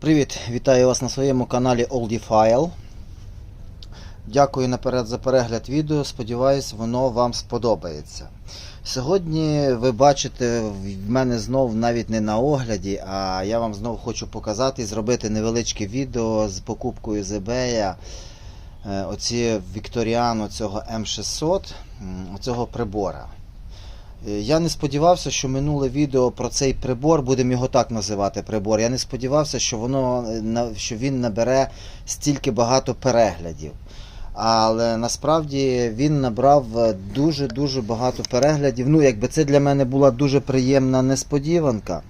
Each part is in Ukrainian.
Привіт, вітаю вас на своєму каналі Oldifile. Дякую наперед за перегляд відео. Сподіваюсь, воно вам сподобається. Сьогодні ви бачите в мене знов навіть не на огляді, а я вам знов хочу показати і зробити невеличке відео з покупкою з eBay е, оці Вікторіано цього М600, м, оцього прибора. Е, Я не сподівався, що минуле відео про цей прибор, будемо його так називати прибор. Я не сподівався, що воно е, що він набере стільки багато переглядів. Але насправді він набрав дуже-дуже багато переглядів. Ну, якби це для мене була дуже приємна несподіванка.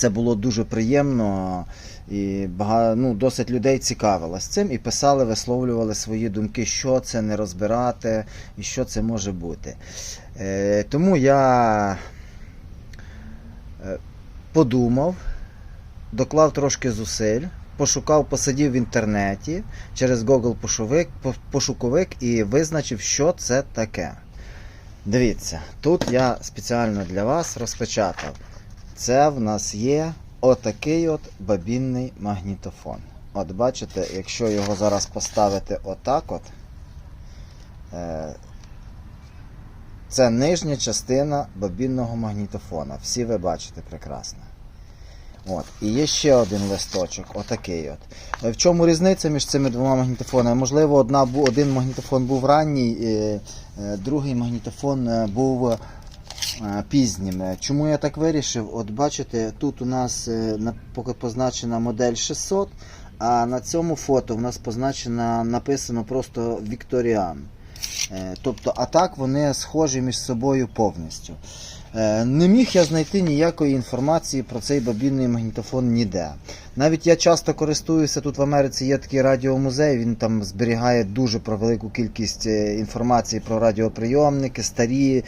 Це було дуже приємно. І бага, ну, досить людей цікавилось цим і писали, висловлювали свої думки, що це не розбирати і що це може бути. Е, тому я е, подумав, доклав трошки зусиль, пошукав, посидів в інтернеті через Google пошуковик, пошуковик і визначив, що це таке. Дивіться, тут я спеціально для вас розпечатав. Це в нас є отакий от бабінний магнітофон. От бачите, якщо його зараз поставити отак от, е, це нижня частина бобінного магнітофона. Всі ви бачите прекрасно. От. І є ще один листочок, отакий от. Е, В чому різниця між цими двома магнітофонами? Можливо, одна, один магнітофон був ранній, е, другий магнітофон був пізнім. Е, Чому я так вирішив? От бачите, тут у нас е, позначена модель 600, а на цьому фото в нас позначена, написано просто Вікторіан. Е, Тобто, а так вони схожі між собою повністю. Е, Не міг я знайти ніякої інформації про цей бабінний магнітофон ніде. Навіть я часто користуюся тут в Америці. Є такий радіомузей. Він там зберігає дуже про велику кількість е, інформації про радіоприйомники, старі,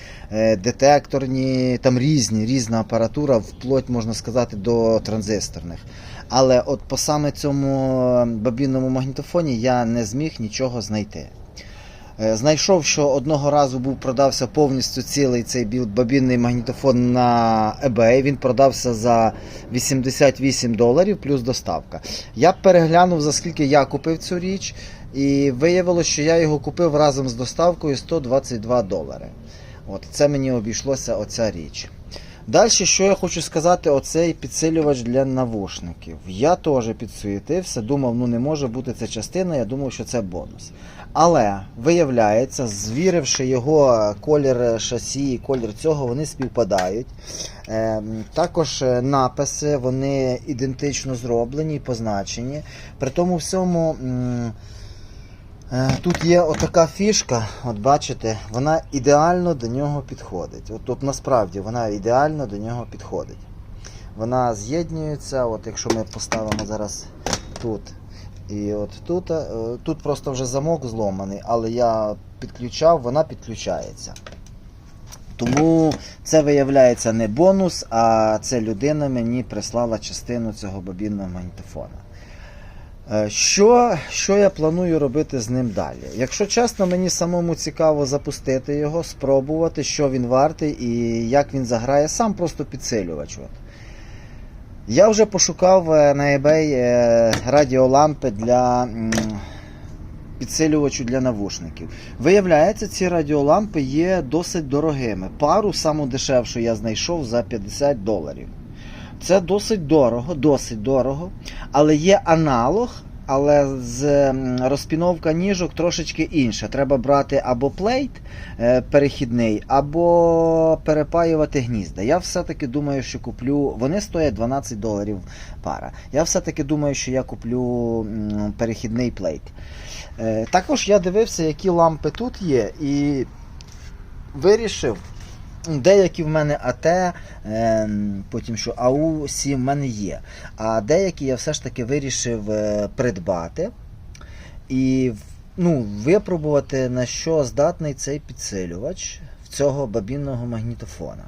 детекторні, там різні, різна апаратура, вплоть можна сказати до транзисторних. Але от по саме цьому бабінному магнітофоні я не зміг нічого знайти. Е, Знайшов, що одного разу був продався повністю цілий цей бабінний магнітофон на eBay. Він продався за 88 доларів плюс доставка. Я переглянув, за скільки я купив цю річ, і виявилося, що я його купив разом з доставкою 122 долари. От це мені обійшлося оця річ. Далі, що я хочу сказати, оцей підсилювач для навушників. Я теж підсуетився, думав, ну не може бути це частина, я думав, що це бонус. Але виявляється, звіривши його колір шасі і колір цього, вони співпадають. Е, також е, написи вони ідентично зроблені і позначені. При тому всьому. Е, Тут є отака фішка, от бачите, вона ідеально до нього підходить. От, от насправді вона ідеально до нього підходить. Вона з'єднується, от якщо ми поставимо зараз тут і от тут, е, тут просто вже замок зломаний, але я підключав, вона підключається. Тому це виявляється не бонус, а це людина мені прислала частину цього бобінного магнітофона. Е, Що, що я планую робити з ним далі? Якщо чесно, мені самому цікаво запустити його, спробувати, що він вартий і як він заграє, сам просто підсилювач. От. Я вже пошукав е, на eBay е, радіолампи для підсилювачу для навушників. Виявляється, ці радіолампи є досить дорогими. Пару саму дешевшу я знайшов за 50 доларів. Це досить дорого, досить дорого. Але є аналог, але з розпіновка ніжок трошечки інша. Треба брати або плейт е, перехідний, або перепаювати гнізда. Я все-таки думаю, що куплю. Вони стоять 12 доларів пара. Я все-таки думаю, що я куплю перехідний плейт. Е, Також я дивився, які лампи тут є, і вирішив. Деякі в мене АТ, ем, потім що АУ 7 в мене є. А деякі я все ж таки вирішив е, придбати і ну, випробувати, на що здатний цей підсилювач цього бабінного магнітофона.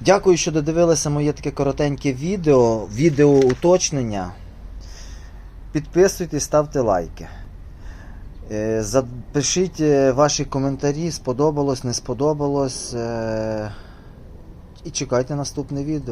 Дякую, що додивилися моє таке коротеньке відео, відео уточнення. Підписуйтесь, ставте лайки. Е, Запишіть е, ваші коментарі, сподобалось, не сподобалось. е, І чекайте наступне відео.